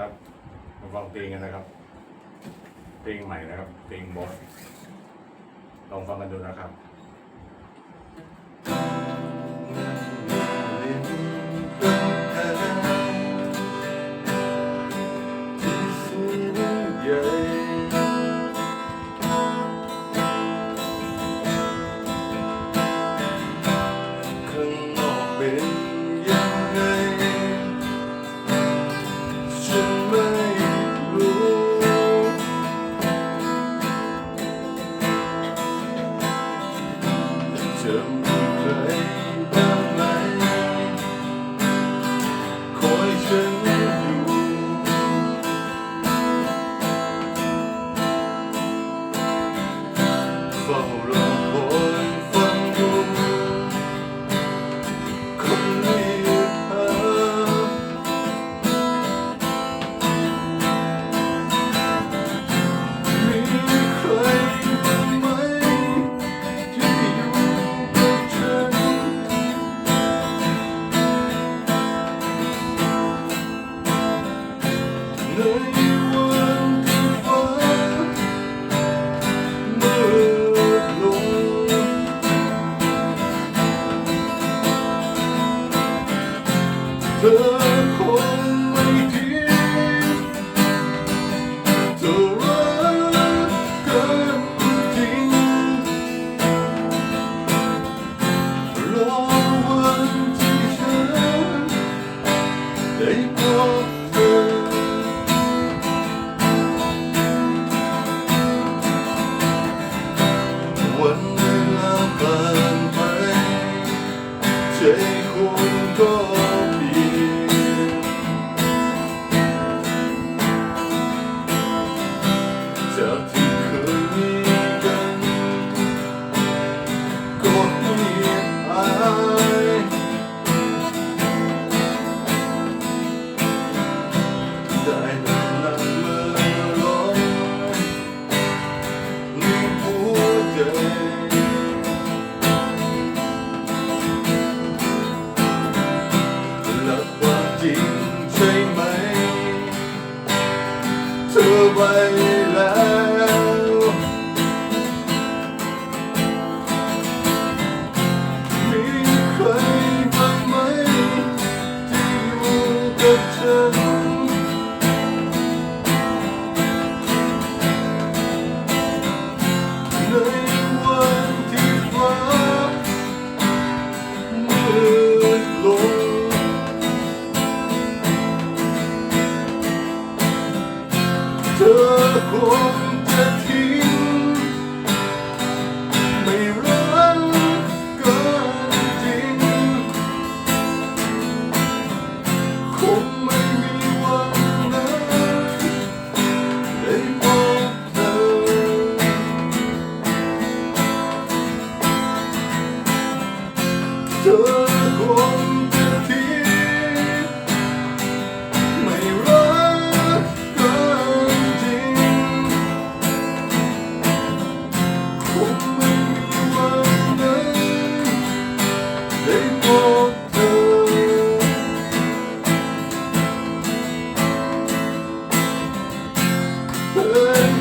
ครับมาฟังเพลงกันนะครับ เพลงใหม่นะครับ เพลงบอสลองฟังกันดูนะครับ Öldür to blame. circle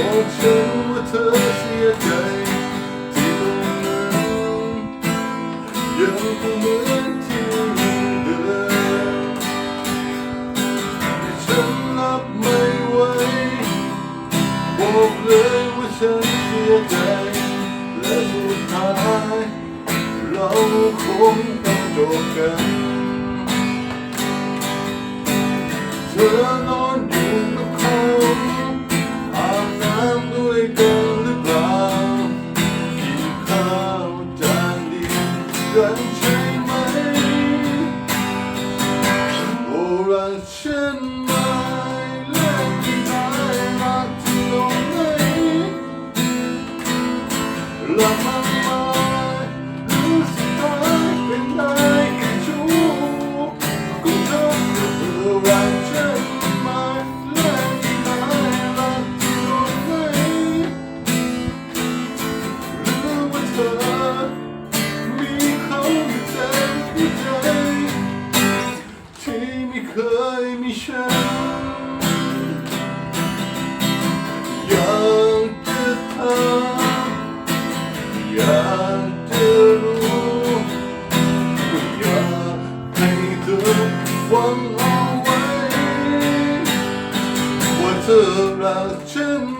บอกฉันว่าเธอเสียใจที่ตรงนั้นยังคงเหมือนที่เดิมแต่ฉันรับไม่ไวบอกเลยว่าฉันเสียใจและสุดท้ายเราคงต้องจบกัน saçın